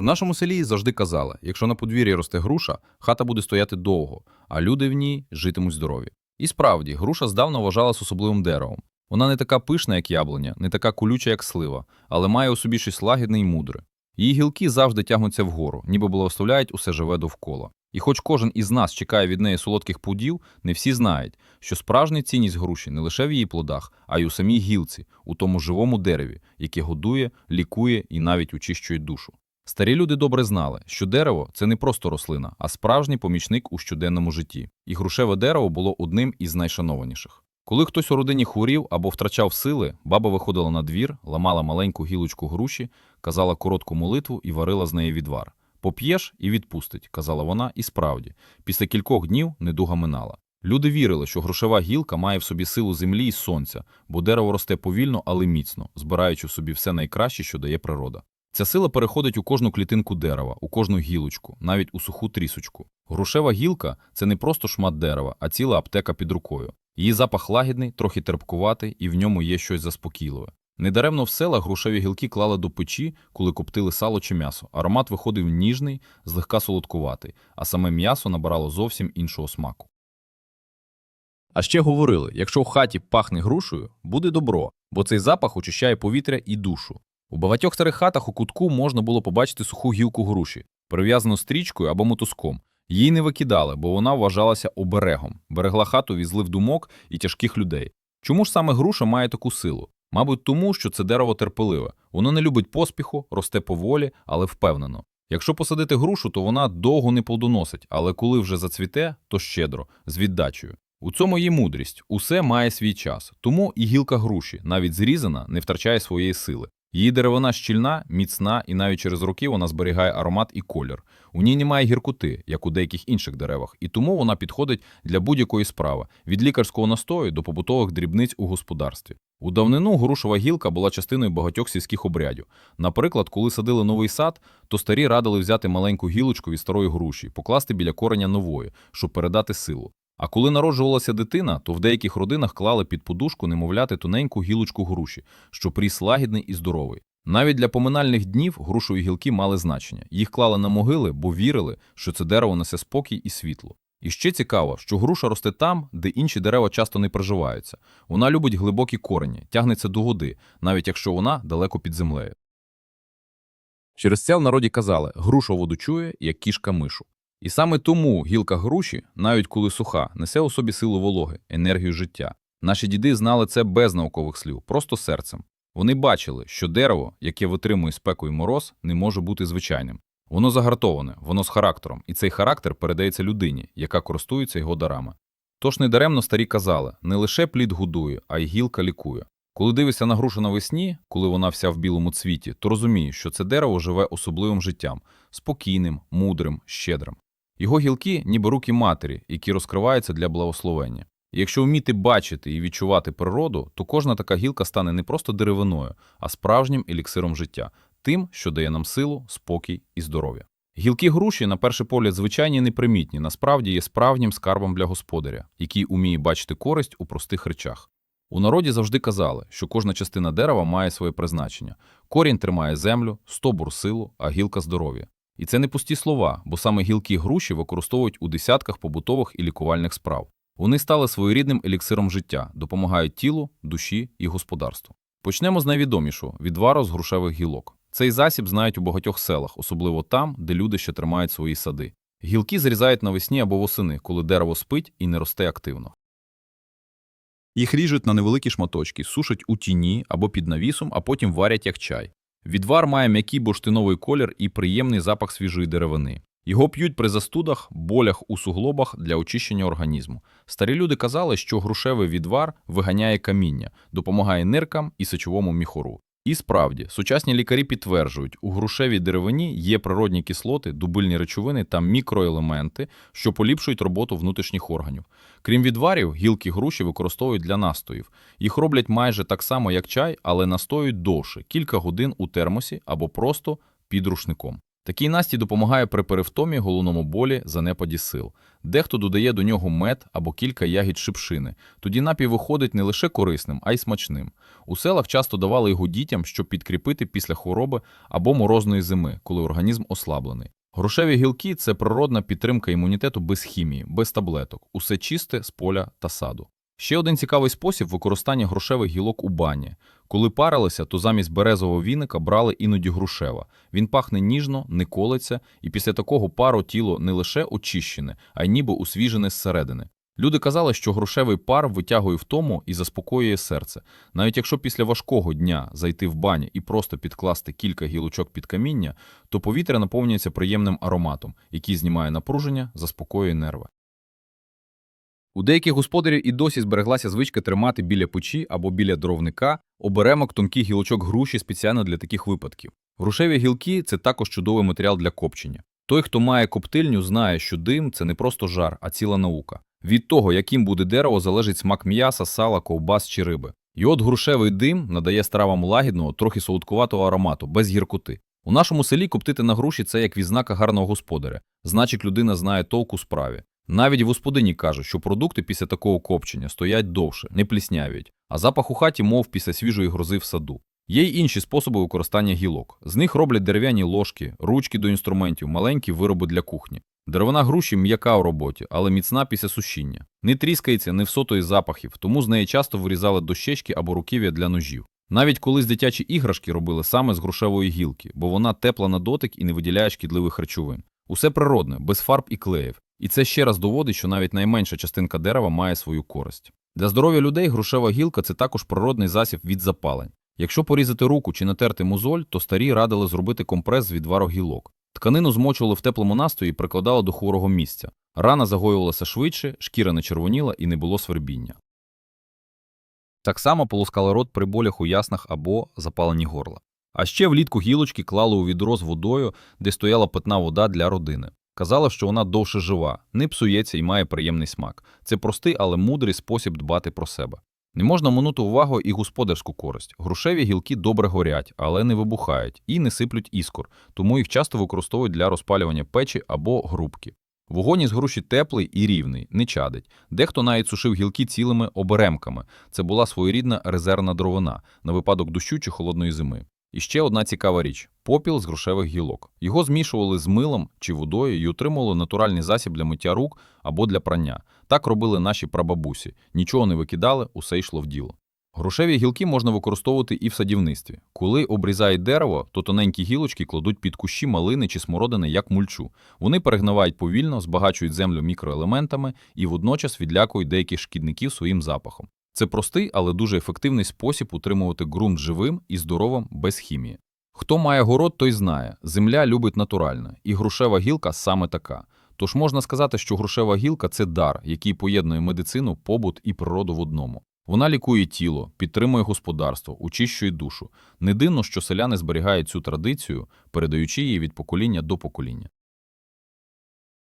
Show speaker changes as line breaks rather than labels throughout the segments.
В нашому селі завжди казали, якщо на подвір'ї росте груша, хата буде стояти довго, а люди в ній житимуть здорові. І справді, груша здавна вважалась особливим деревом. Вона не така пишна, як яблуня, не така колюча, як слива, але має у собі щось лагідне і мудре. Її гілки завжди тягнуться вгору, ніби благословляють усе живе довкола. І хоч кожен із нас чекає від неї солодких плодів, не всі знають, що справжня цінність груші не лише в її плодах, а й у самій гілці, у тому живому дереві, яке годує, лікує і навіть очищує душу. Старі люди добре знали, що дерево це не просто рослина, а справжній помічник у щоденному житті. І грушеве дерево було одним із найшанованіших. Коли хтось у родині хворів або втрачав сили, баба виходила на двір, ламала маленьку гілочку груші, казала коротку молитву і варила з неї відвар. Поп'єш і відпустить, казала вона, і справді. Після кількох днів недуга минала. Люди вірили, що грошова гілка має в собі силу землі і сонця, бо дерево росте повільно, але міцно, збираючи в собі все найкраще, що дає природа. Ця сила переходить у кожну клітинку дерева, у кожну гілочку, навіть у суху трісочку. Грушева гілка це не просто шмат дерева, а ціла аптека під рукою. Її запах лагідний, трохи терпкуватий, і в ньому є щось заспокійливе. Недаремно в селах грушеві гілки клали до печі, коли коптили сало чи м'ясо. Аромат виходив ніжний, злегка солодкуватий, а саме м'ясо набирало зовсім іншого смаку. А ще говорили, якщо в хаті пахне грушею, буде добро, бо цей запах очищає повітря і душу. У багатьох старих хатах у кутку можна було побачити суху гілку груші, перев'язану стрічкою або мотузком. Її не викидали, бо вона вважалася оберегом, берегла хату від злив думок і тяжких людей. Чому ж саме груша має таку силу? Мабуть, тому, що це дерево терпеливе. Воно не любить поспіху, росте поволі, але впевнено. Якщо посадити грушу, то вона довго не плодоносить, але коли вже зацвіте, то щедро, з віддачею. У цьому є мудрість, усе має свій час. Тому і гілка груші, навіть зрізана, не втрачає своєї сили. Її деревина щільна, міцна, і навіть через роки вона зберігає аромат і колір. У ній немає гіркоти, як у деяких інших деревах, і тому вона підходить для будь-якої справи від лікарського настою до побутових дрібниць у господарстві. У давнину грушова гілка була частиною багатьох сільських обрядів. Наприклад, коли садили новий сад, то старі радили взяти маленьку гілочку від старої груші, покласти біля кореня нової, щоб передати силу. А коли народжувалася дитина, то в деяких родинах клали під подушку немовляти тоненьку гілочку груші, щоб ріс лагідний і здоровий. Навіть для поминальних днів грушові гілки мали значення. Їх клали на могили, бо вірили, що це дерево несе спокій і світло. І ще цікаво, що груша росте там, де інші дерева часто не приживаються. Вона любить глибокі корені, тягнеться до води, навіть якщо вона далеко під землею. Через це в народі казали груша воду чує, як кішка мишу. І саме тому гілка груші, навіть коли суха, несе у собі силу вологи, енергію життя. Наші діди знали це без наукових слів, просто серцем. Вони бачили, що дерево, яке витримує спеку і мороз, не може бути звичайним. Воно загартоване, воно з характером, і цей характер передається людині, яка користується його дарами. Тож недаремно старі казали, не лише плід годує, а й гілка лікує. Коли дивишся на грушу навесні, коли вона вся в білому цвіті, то розумієш, що це дерево живе особливим життям, спокійним, мудрим, щедрим. Його гілки ніби руки матері, які розкриваються для благословення. Якщо вміти бачити і відчувати природу, то кожна така гілка стане не просто деревиною, а справжнім еліксиром життя, тим, що дає нам силу, спокій і здоров'я. Гілки груші, на перший погляд, звичайні і непримітні, насправді є справжнім скарбом для господаря, який уміє бачити користь у простих речах. У народі завжди казали, що кожна частина дерева має своє призначення. Корінь тримає землю, стобур силу, а гілка здоров'я. І це не пусті слова, бо саме гілки груші використовують у десятках побутових і лікувальних справ. Вони стали своєрідним еліксиром життя, допомагають тілу, душі і господарству. Почнемо з найвідомішого відвару з грушевих гілок. Цей засіб знають у багатьох селах, особливо там, де люди ще тримають свої сади. Гілки зрізають навесні або восени, коли дерево спить і не росте активно. Їх ріжуть на невеликі шматочки, сушать у тіні або під навісом, а потім варять як чай. Відвар має м'який бурштиновий колір і приємний запах свіжої деревини. Його п'ють при застудах, болях у суглобах для очищення організму. Старі люди казали, що грушевий відвар виганяє каміння, допомагає ниркам і сечовому міхору. І справді, сучасні лікарі підтверджують, у грушевій деревині є природні кислоти, дубильні речовини та мікроелементи, що поліпшують роботу внутрішніх органів. Крім відварів, гілки груші використовують для настоїв. Їх роблять майже так само, як чай, але настоюють довше кілька годин у термосі або просто під рушником. Такий настій допомагає при перевтомі, головному болі, занепаді сил. Дехто додає до нього мед або кілька ягід шипшини. Тоді напій виходить не лише корисним, а й смачним. У селах часто давали його дітям, щоб підкріпити після хвороби або морозної зими, коли організм ослаблений. Грушеві гілки це природна підтримка імунітету без хімії, без таблеток, усе чисте з поля та саду. Ще один цікавий спосіб використання грушевих гілок у бані. Коли парилися, то замість березового віника брали іноді грушева. Він пахне ніжно, не колеться, і після такого пару тіло не лише очищене, а й ніби освіжене зсередини. Люди казали, що грушевий пар витягує втому і заспокоює серце. Навіть якщо після важкого дня зайти в баню і просто підкласти кілька гілочок під каміння, то повітря наповнюється приємним ароматом, який знімає напруження, заспокоює нерви. У деяких господарів і досі збереглася звичка тримати біля печі або біля дровника оберемок тонких гілочок груші спеціально для таких випадків. Грушеві гілки це також чудовий матеріал для копчення. Той, хто має коптильню, знає, що дим це не просто жар, а ціла наука. Від того, яким буде дерево, залежить смак м'яса, сала, ковбас чи риби. І от грушевий дим надає стравам лагідного, трохи солодкуватого аромату, без гіркоти. У нашому селі коптити на груші це як відзнака гарного господаря. Значить, людина знає толк у справі. Навіть господині кажуть, що продукти після такого копчення стоять довше, не пліснявіють, а запах у хаті, мов після свіжої грози в саду. Є й інші способи використання гілок. З них роблять дерев'яні ложки, ручки до інструментів, маленькі вироби для кухні. Деревина груші м'яка у роботі, але міцна після сушіння. Не тріскається, не всотує запахів, тому з неї часто вирізали дощечки або руків'я для ножів. Навіть колись дитячі іграшки робили саме з грушевої гілки, бо вона тепла на дотик і не виділяє шкідливих речовин. Усе природне, без фарб і клеїв. І це ще раз доводить, що навіть найменша частинка дерева має свою користь. Для здоров'я людей грушева гілка це також природний засіб від запалень. Якщо порізати руку чи натерти мозоль, то старі радили зробити компрес з відвару гілок. Тканину змочували в теплому настої і прикладали до хворого місця. Рана загоювалася швидше, шкіра не червоніла і не було свербіння. Так само полоскали рот при болях у яснах або запаленні горла. А ще влітку гілочки клали у відро з водою, де стояла питна вода для родини. Казали, що вона довше жива, не псується і має приємний смак. Це простий, але мудрий спосіб дбати про себе. Не можна минути увагу і господарську користь. Грушеві гілки добре горять, але не вибухають і не сиплють іскор, тому їх часто використовують для розпалювання печі або грубки. Вогонь із груші теплий і рівний, не чадить. Дехто навіть сушив гілки цілими оберемками. Це була своєрідна резервна дровина на випадок дощу чи холодної зими. І ще одна цікава річ попіл з грушевих гілок. Його змішували з милом чи водою і отримували натуральний засіб для миття рук або для прання. Так робили наші прабабусі. Нічого не викидали, усе йшло в діло. Грушеві гілки можна використовувати і в садівництві. Коли обрізають дерево, то тоненькі гілочки кладуть під кущі малини чи смородини як мульчу. Вони перегнивають повільно, збагачують землю мікроелементами і водночас відлякують деяких шкідників своїм запахом. Це простий, але дуже ефективний спосіб утримувати ґрунт живим і здоровим без хімії. Хто має город, той знає, земля любить натуральне, і грушева гілка саме така. Тож можна сказати, що грушева гілка це дар, який поєднує медицину, побут і природу в одному. Вона лікує тіло, підтримує господарство, очищує душу. Не дивно, що селяни зберігають цю традицію, передаючи її від покоління до покоління.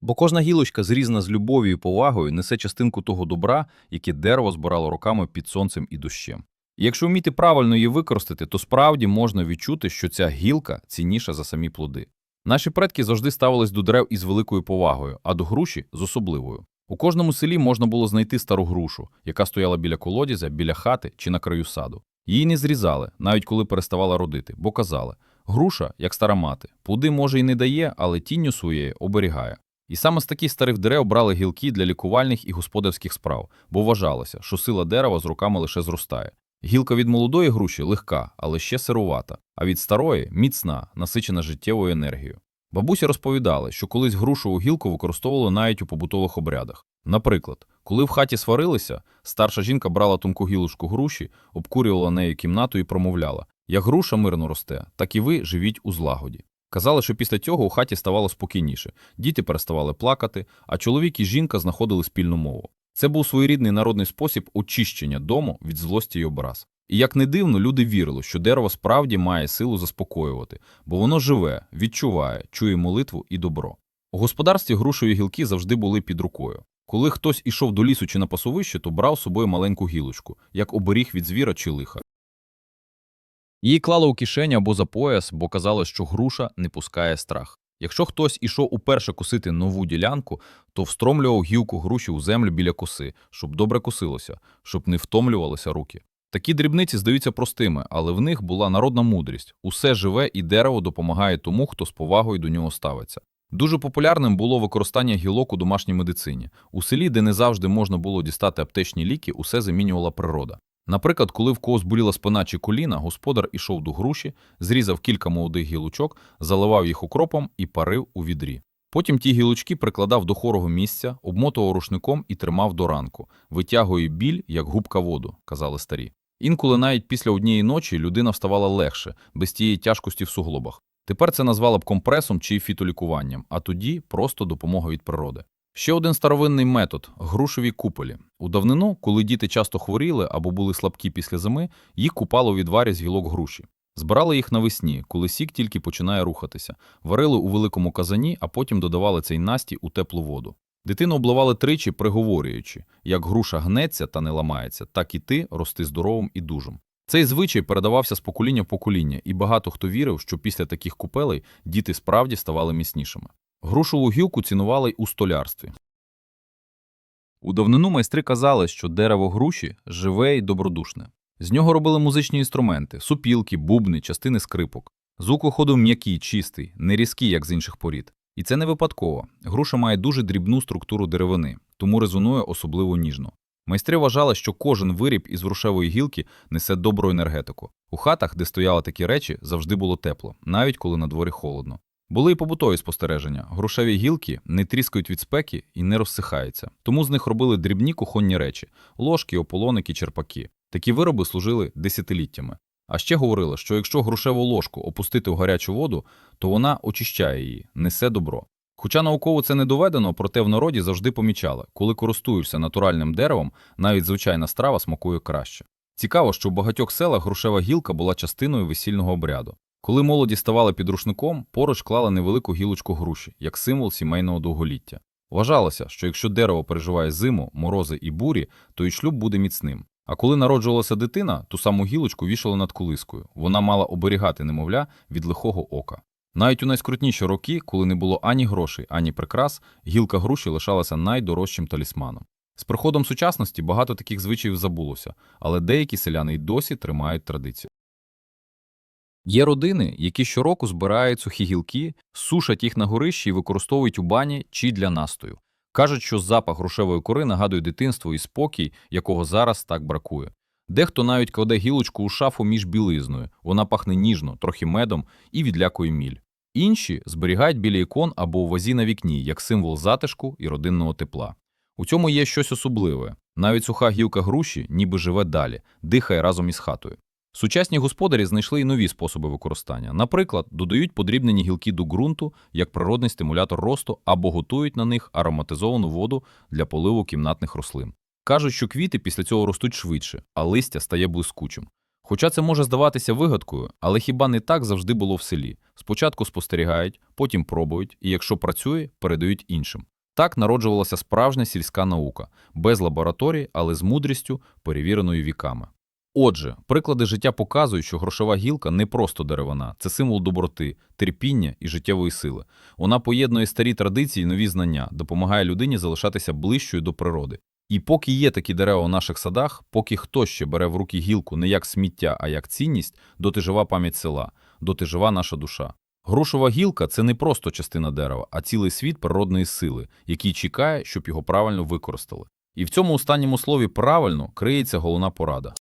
Бо кожна гілочка, зрізана з любов'ю і повагою, несе частинку того добра, яке дерево збирало роками під сонцем і дощем. І якщо вміти правильно її використати, то справді можна відчути, що ця гілка цінніша за самі плоди. Наші предки завжди ставились до дерев із великою повагою, а до груші з особливою. У кожному селі можна було знайти стару грушу, яка стояла біля колодязя, біля хати чи на краю саду. Її не зрізали, навіть коли переставала родити, бо казали: груша, як стара мати, плоди може й не дає, але тінню своєї оберігає. І саме з таких старих дерев брали гілки для лікувальних і господарських справ, бо вважалося, що сила дерева з роками лише зростає. Гілка від молодої груші легка, але ще сирувата, а від старої міцна, насичена життєвою енергією. Бабусі розповідали, що колись грушову гілку використовували навіть у побутових обрядах. Наприклад, коли в хаті сварилися, старша жінка брала тонку гілочку груші, обкурювала нею кімнату і промовляла: як груша мирно росте, так і ви живіть у злагоді. Казали, що після цього у хаті ставало спокійніше, діти переставали плакати, а чоловік і жінка знаходили спільну мову. Це був своєрідний народний спосіб очищення дому від злості й образ. І як не дивно, люди вірили, що дерево справді має силу заспокоювати, бо воно живе, відчуває, чує молитву і добро. У господарстві грушові гілки завжди були під рукою. Коли хтось ішов до лісу чи на пасовище, то брав з собою маленьку гілочку, як оберіг від звіра чи лиха. Її клали у кишеню або за пояс, бо казали, що груша не пускає страх. Якщо хтось ішов уперше косити нову ділянку, то встромлював гілку груші у землю біля коси, щоб добре косилося, щоб не втомлювалися руки. Такі дрібниці здаються простими, але в них була народна мудрість. Усе живе і дерево допомагає тому, хто з повагою до нього ставиться. Дуже популярним було використання гілок у домашній медицині. У селі, де не завжди можна було дістати аптечні ліки, усе замінювала природа. Наприклад, коли в когось боліла спина чи коліна, господар ішов до груші, зрізав кілька молодих гілочок, заливав їх укропом і парив у відрі. Потім ті гілочки прикладав до хорого місця, обмотував рушником і тримав до ранку, витягує біль, як губка воду, казали старі. Інколи навіть після однієї ночі людина вставала легше, без тієї тяжкості в суглобах. Тепер це назвали б компресом чи фітолікуванням, а тоді просто допомога від природи. Ще один старовинний метод грушові куполі. У давнину, коли діти часто хворіли або були слабкі після зими, їх купало у відварі з гілок груші. Збирали їх навесні, коли сік тільки починає рухатися, варили у великому казані, а потім додавали цей настій у теплу воду. Дитину обливали тричі, приговорюючи, як груша гнеться та не ламається, так і ти рости здоровим і дужим. Цей звичай передавався з покоління в покоління, і багато хто вірив, що після таких купелей діти справді ставали міцнішими. Грушову гілку цінували й у столярстві. У давнину майстри казали, що дерево груші живе і добродушне. З нього робили музичні інструменти, супілки, бубни, частини скрипок. Звук виходив м'який, чистий, не різкий, як з інших порід. І це не випадково. Груша має дуже дрібну структуру деревини, тому резонує особливо ніжно. Майстри вважали, що кожен виріб із грушевої гілки несе добру енергетику. У хатах, де стояли такі речі, завжди було тепло, навіть коли на дворі холодно. Були й побутові спостереження. Грушеві гілки не тріскають від спеки і не розсихаються. Тому з них робили дрібні кухонні речі – ложки, ополоники, черпаки. Такі вироби служили десятиліттями. А ще говорили, що якщо грушеву ложку опустити в гарячу воду, то вона очищає її, несе добро. Хоча науково це не доведено, проте в народі завжди помічали, коли користуєшся натуральним деревом, навіть звичайна страва смакує краще. Цікаво, що в багатьох селах грушева гілка була частиною весільного обряду. Коли молоді ставали під рушником, поруч клали невелику гілочку груші, як символ сімейного довголіття. Вважалося, що якщо дерево переживає зиму, морози і бурі, то й шлюб буде міцним. А коли народжувалася дитина, ту саму гілочку вішали над колискою. Вона мала оберігати немовля від лихого ока. Навіть у найскрутніші роки, коли не було ані грошей, ані прикрас, гілка груші лишалася найдорожчим талісманом. З приходом сучасності багато таких звичаїв забулося, але деякі селяни й досі тримають традицію. Є родини, які щороку збирають сухі гілки, сушать їх на горищі і використовують у бані чи для настою. Кажуть, що запах грушевої кори нагадує дитинство і спокій, якого зараз так бракує. Дехто навіть кладе гілочку у шафу між білизною, вона пахне ніжно, трохи медом і відлякує міль. Інші зберігають біля ікон або у вазі на вікні, як символ затишку і родинного тепла. У цьому є щось особливе. Навіть суха гілка груші ніби живе далі, дихає разом із хатою. Сучасні господарі знайшли й нові способи використання. Наприклад, додають подрібнені гілки до ґрунту як природний стимулятор росту або готують на них ароматизовану воду для поливу кімнатних рослин. Кажуть, що квіти після цього ростуть швидше, а листя стає блискучим. Хоча це може здаватися вигадкою, але хіба не так завжди було в селі? Спочатку спостерігають, потім пробують, і якщо працює, передають іншим. Так народжувалася справжня сільська наука, без лабораторій, але з мудрістю, перевіреною віками. Отже, приклади життя показують, що грошова гілка не просто деревина, це символ доброти, терпіння і життєвої сили. Вона поєднує старі традиції і нові знання, допомагає людині залишатися ближчою до природи. І поки є такі дерева у наших садах, поки хтось ще бере в руки гілку не як сміття, а як цінність, доти жива пам'ять села, доти жива наша душа. Грушова гілка це не просто частина дерева, а цілий світ природної сили, який чекає, щоб його правильно використали. І в цьому останньому слові правильно криється головна порада.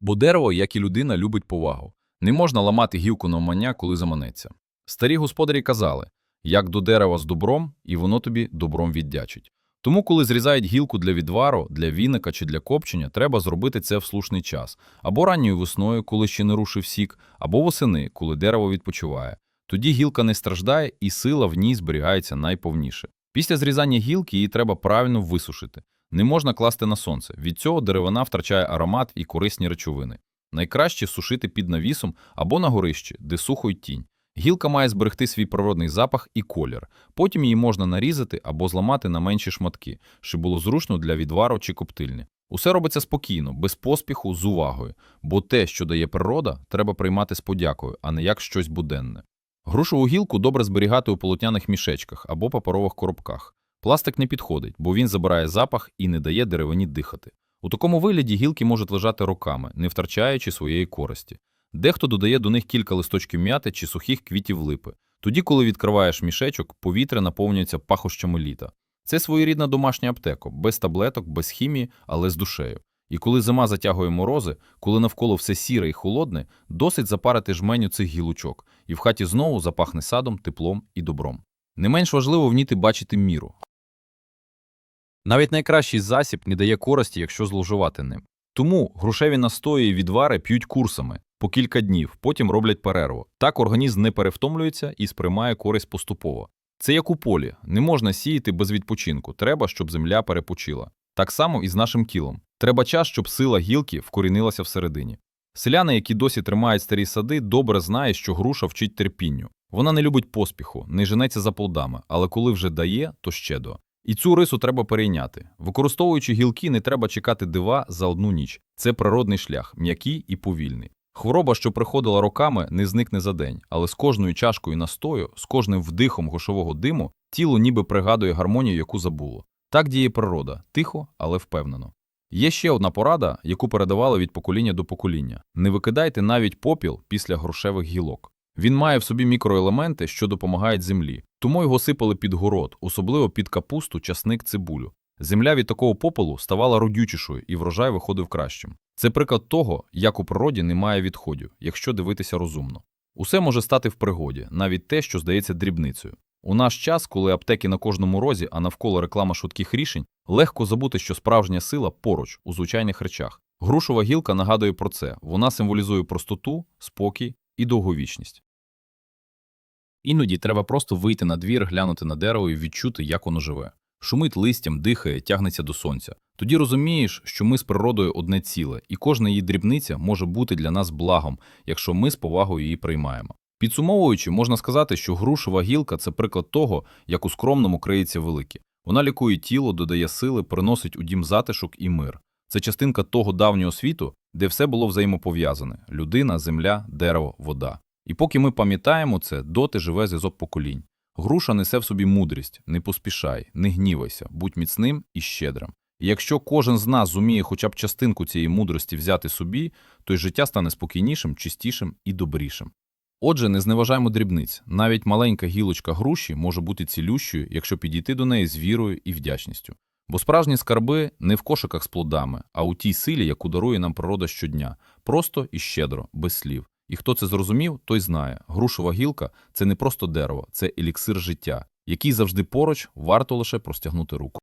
Бо дерево, як і людина, любить повагу. Не можна ламати гілку навмання, коли заманеться. Старі господарі казали, як до дерева з добром, і воно тобі добром віддячить. Тому, коли зрізають гілку для відвару, для віника чи для копчення, треба зробити це в слушний час. Або ранньою весною, коли ще не рушив сік, або восени, коли дерево відпочиває. Тоді гілка не страждає і сила в ній зберігається найповніше. Після зрізання гілки її треба правильно висушити. Не можна класти на сонце. Від цього деревина втрачає аромат і корисні речовини. Найкраще сушити під навісом або на горищі, де сухо й тінь. Гілка має зберегти свій природний запах і колір. Потім її можна нарізати або зламати на менші шматки, щоб було зручно для відвару чи коптильні. Усе робиться спокійно, без поспіху, з увагою, бо те, що дає природа, треба приймати з подякою, а не як щось буденне. Грушову гілку добре зберігати у полотняних мішечках або паперових коробках. Пластик не підходить, бо він забирає запах і не дає деревині дихати. У такому вигляді гілки можуть лежати роками, не втрачаючи своєї користі. Дехто додає до них кілька листочків м'яти чи сухих квітів липи. Тоді, коли відкриваєш мішечок, повітря наповнюється пахощами літа. Це своєрідна домашня аптека, без таблеток, без хімії, але з душею. І коли зима затягує морози, коли навколо все сіре і холодне, досить запарити жменю цих гілочок, і в хаті знову запахне садом, теплом і добром. Не менш важливо вміти бачити міру. Навіть найкращий засіб не дає користі, якщо зловживати ним. Тому грушеві настої і відвари п'ють курсами по кілька днів, потім роблять перерву. Так організм не перевтомлюється і сприймає користь поступово. Це як у полі, не можна сіяти без відпочинку, треба, щоб земля перепочила. Так само і з нашим тілом. Треба час, щоб сила гілки вкорінилася всередині. Селяни, які досі тримають старі сади, добре знають, що груша вчить терпінню. Вона не любить поспіху, не женеться за плодами, але коли вже дає, то щедро. І цю рису треба перейняти. Використовуючи гілки, не треба чекати дива за одну ніч. Це природний шлях, м'який і повільний. Хвороба, що приходила роками, не зникне за день, але з кожною чашкою настою, з кожним вдихом гошового диму, тіло ніби пригадує гармонію, яку забуло. Так діє природа, тихо, але впевнено. Є ще одна порада, яку передавали від покоління до покоління: не викидайте навіть попіл після грушевих гілок. Він має в собі мікроелементи, що допомагають землі, тому його сипали під город, особливо під капусту, часник, цибулю. Земля від такого попелу ставала родючішою і врожай виходив кращим. Це приклад того, як у природі немає відходів, якщо дивитися розумно. Усе може стати в пригоді, навіть те, що здається дрібницею. У наш час, коли аптеки на кожному розі, а навколо реклама швидких рішень, легко забути, що справжня сила поруч у звичайних речах. Грушова гілка нагадує про це. Вона символізує простоту, спокій і довговічність. Іноді треба просто вийти на двір, глянути на дерево і відчути, як воно живе. Шумить листям, дихає, тягнеться до сонця. Тоді розумієш, що ми з природою одне ціле, і кожна її дрібниця може бути для нас благом, якщо ми з повагою її приймаємо. Підсумовуючи, можна сказати, що грушова гілка це приклад того, як у скромному криється велике. Вона лікує тіло, додає сили, приносить у дім затишок і мир. Це частинка того давнього світу, де все було взаємопов'язане: людина, земля, дерево, вода. І поки ми пам'ятаємо це, доти живе зв'язок поколінь. Груша несе в собі мудрість, не поспішай, не гнівайся, будь міцним і щедрим. І якщо кожен з нас зуміє хоча б частинку цієї мудрості взяти собі, то й життя стане спокійнішим, чистішим і добрішим. Отже, не зневажаємо дрібниць. Навіть маленька гілочка груші може бути цілющою, якщо підійти до неї з вірою і вдячністю. Бо справжні скарби не в кошиках з плодами, а у тій силі, яку дарує нам природа щодня, просто і щедро, без слів. І хто це зрозумів, той знає, грушова гілка це не просто дерево, це еліксир життя, який завжди поруч варто лише простягнути руку.